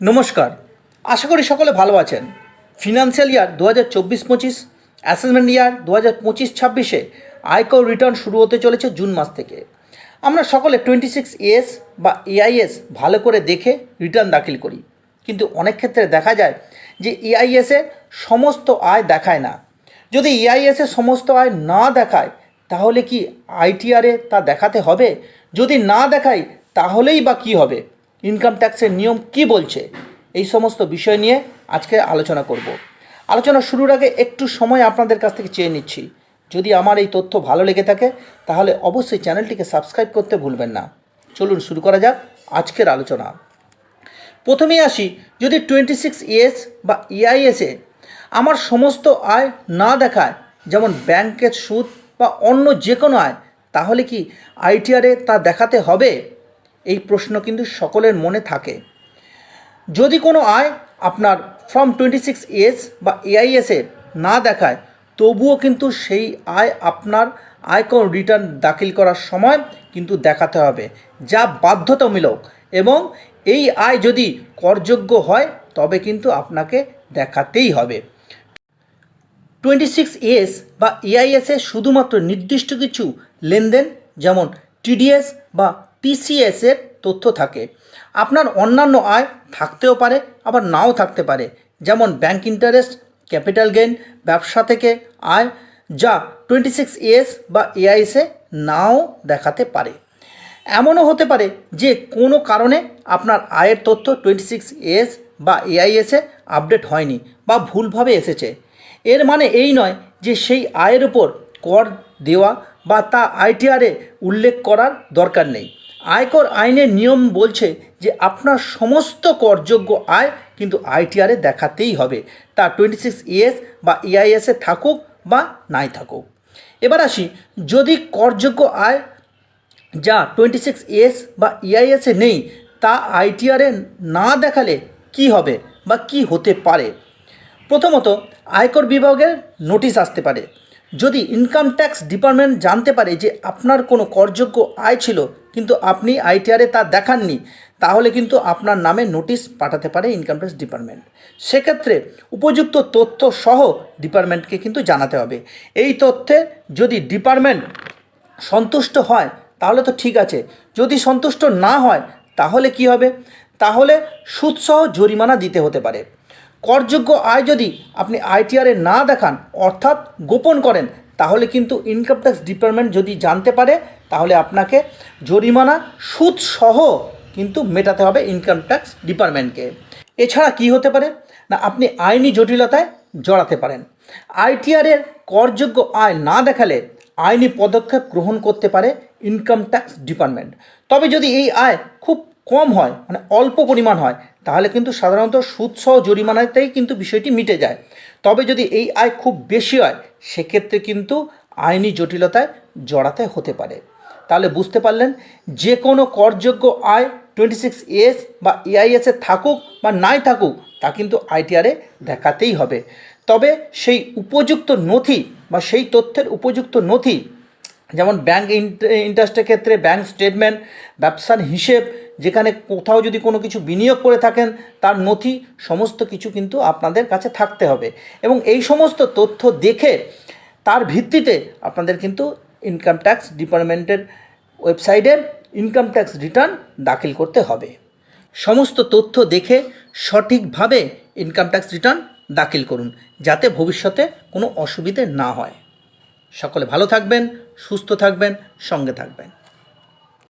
নমস্কার। আশা করি সকলে ভালো আছেন। ফিনান্সিয়াল ইয়ার দু হাজার চব্বিশ পঁচিশ অ্যাসেসমেন্ট ইয়ার দু হাজার পঁচিশ ছাব্বিশে আয়কর রিটার্ন শুরু হতে চলেছে জুন মাস থেকে। আমরা সকলে টোয়েন্টি সিক্স এস বা এআইএস ভালো করে দেখে রিটার্ন দাখিল করি। কিন্তু অনেক ক্ষেত্রে দেখা যায় যে এআইএসে সমস্ত আয় দেখায় না। যদি এআইএসে সমস্ত আয় না দেখায়, তাহলে কি আইটিআরে তা দেখাতে হবে? যদি না দেখায়, তাহলেই বা কী হবে? ইনকাম ট্যাক্সের নিয়ম কি বলছে? এই সমস্ত বিষয় নিয়ে আজকে আলোচনা করব। আলোচনা শুরুর আগে একটু সময় আপনাদের কাছ থেকে চেয়ে নিচ্ছি। যদি আমার এই তথ্য ভালো লেগে থাকে, তাহলে অবশ্যই চ্যানেলটিকে সাবস্ক্রাইব করতে ভুলবেন না। চলুন শুরু করা যাক আজকের আলোচনা। প্রথমেই আসি, যদি টোয়েন্টি সিক্স ইএস বা ইআইএসে আমার সমস্ত আয় না দেখায়, যেমন ব্যাংকের সুদ বা অন্য যে কোনো আয়, তাহলে কি আইটিআরে তা দেখাতে হবে? এই প্রশ্ন কিন্তু সকলের মনে থাকে। যদি কোনো আয় আপনার ফ্রম টোয়েন্টি সিক্স এস বা এআইএসে না দেখায়, তবুও কিন্তু সেই আয় আপনার আয়কর রিটার্ন দাখিল করার সময় কিন্তু দেখাতে হবে, যা বাধ্যতামূলক এবং এই আয় যদি করযোগ্য হয়, তবে কিন্তু আপনাকে দেখাতেই হবে। টোয়েন্টি সিক্স এস বা এআইএসে শুধুমাত্র নির্দিষ্ট কিছু লেনদেন, যেমন টিডিএস বা টিসিএস এর তথ্য থাকে। আপনার অন্যান্য আয় থাকতেও পারে, আবার নাও থাকতে পারে। যেমন ব্যাংক ইন্টারেস্ট ক্যাপিটাল গেইন ব্যবসা থেকে আয়, যা টোয়েন্টি সিক্স এস বা এআইএসে নাও দেখাতে পারে। এমনও হতে পারে যে কোনো কারণে আপনার আয়ের তথ্য টোয়েন্টি সিক্স এস বা এআইএসে আপডেট হয়নি বা ভুলভাবে এসেছে। এর মানে এই নয় যে সেই আয়ের উপর কর দেওয়া বা তা আইটিআরে উল্লেখ করার দরকার নেই। আয়কর আইনের নিয়ম বলছে যে আপনার সমস্ত করযোগ্য আয় কিন্তু আইটিআরে দেখাতেই হবে। তা টোয়েন্টি সিক্স ইএস বা ইআইএসে থাকুক বা নাই থাকুক। এবার আসি, যদি করযোগ্য আয় যা টোয়েন্টি সিক্স এস বা ইআইএসে নেই, তা আইটিআরে না দেখালে কি হবে বা কি হতে পারে? প্রথমত, আয়কর বিভাগের নোটিশ আসতে পারে। যদি ইনকাম ট্যাক্স ডিপার্টমেন্ট জানতে পারে যে আপনার কোনো করযোগ্য আয় ছিল, কিন্তু আপনি আইটিআরে তা দেখাননি, তাহলে কিন্তু আপনার নামে নোটিশ পাঠাতে পারে ইনকাম ট্যাক্স ডিপার্টমেন্ট সেক্ষেত্রে উপযুক্ত তথ্য সহ ডিপার্টমেন্টকে কিন্তু জানাতে হবে। এই তথ্যে যদি ডিপার্টমেন্ট সন্তুষ্ট হয়, তাহলে তো ঠিক আছে। যদি সন্তুষ্ট না হয়, তাহলে কি হবে? তাহলে সুদসহ জরিমানা দিতে হতে পারে। করযোগ্য আয় যদি আপনি আইটিআরে না দেখান, অর্থাৎ গোপন করেন, তাহলে কিন্তু ইনকাম ট্যাক্স ডিপার্টমেন্ট যদি জানতে পারে, তাহলে আপনাকে জরিমানা, সুদসহ কিন্তু মেটাতে হবে ইনকাম ট্যাক্স ডিপার্টমেন্টকে এছাড়া কি হতে পারে? না, আপনি আইনি জটিলতায় জড়াতে পারেন। আইটিআরের করযোগ্য আয় না দেখালে আইনি পদক্ষেপ গ্রহণ করতে পারে ইনকাম ট্যাক্স ডিপার্টমেন্ট তবে যদি এই আয় খুব কম হয় মানে অল্প পরিমাণ হয় তাহলে কিন্তু সাধারণত সুদসহ জরিমানাতেই কিন্তু বিষয়টি মিটে যায়। তবে যদি এই আয় খুব বেশি হয়, সেক্ষেত্রে কিন্তু আইনি জটিলতায় জড়াতে হতে পারে। তাহলে বুঝতে পারলেন যে কোনো করযোগ্য আয় টোয়েন্টি সিক্স এস বা এআইএসে থাকুক বা নাই থাকুক, তা কিন্তু আইটিআরে দেখাতেই হবে। তবে সেই উপযুক্ত নথি বা সেই তথ্যের উপযুক্ত নথি যেমন ব্যাংক ইন্টারেস্টের ক্ষেত্রে ব্যাংক স্টেটমেন্ট ব্যবসার হিসেব, যেখানে কোথাও যদি কোনো কিছু বিনিয়োগ করে থাকেন, তার নথি, সমস্ত কিছু কিন্তু আপনাদের কাছে থাকতে হবে। এবং এই সমস্ত তথ্য দেখে, তার ভিত্তিতে আপনাদের কিন্তু ইনকাম ট্যাক্স ডিপার্টমেন্টের ওয়েবসাইটে ইনকাম ট্যাক্স রিটার্ন দাখিল করতে হবে। সমস্ত তথ্য দেখে, সঠিকভাবে ইনকাম ট্যাক্স রিটার্ন দাখিল করুন, যাতে ভবিষ্যতে কোনো অসুবিধে না হয়। সকলে ভালো থাকবেন সুস্থ থাকবেন সঙ্গে থাকবেন।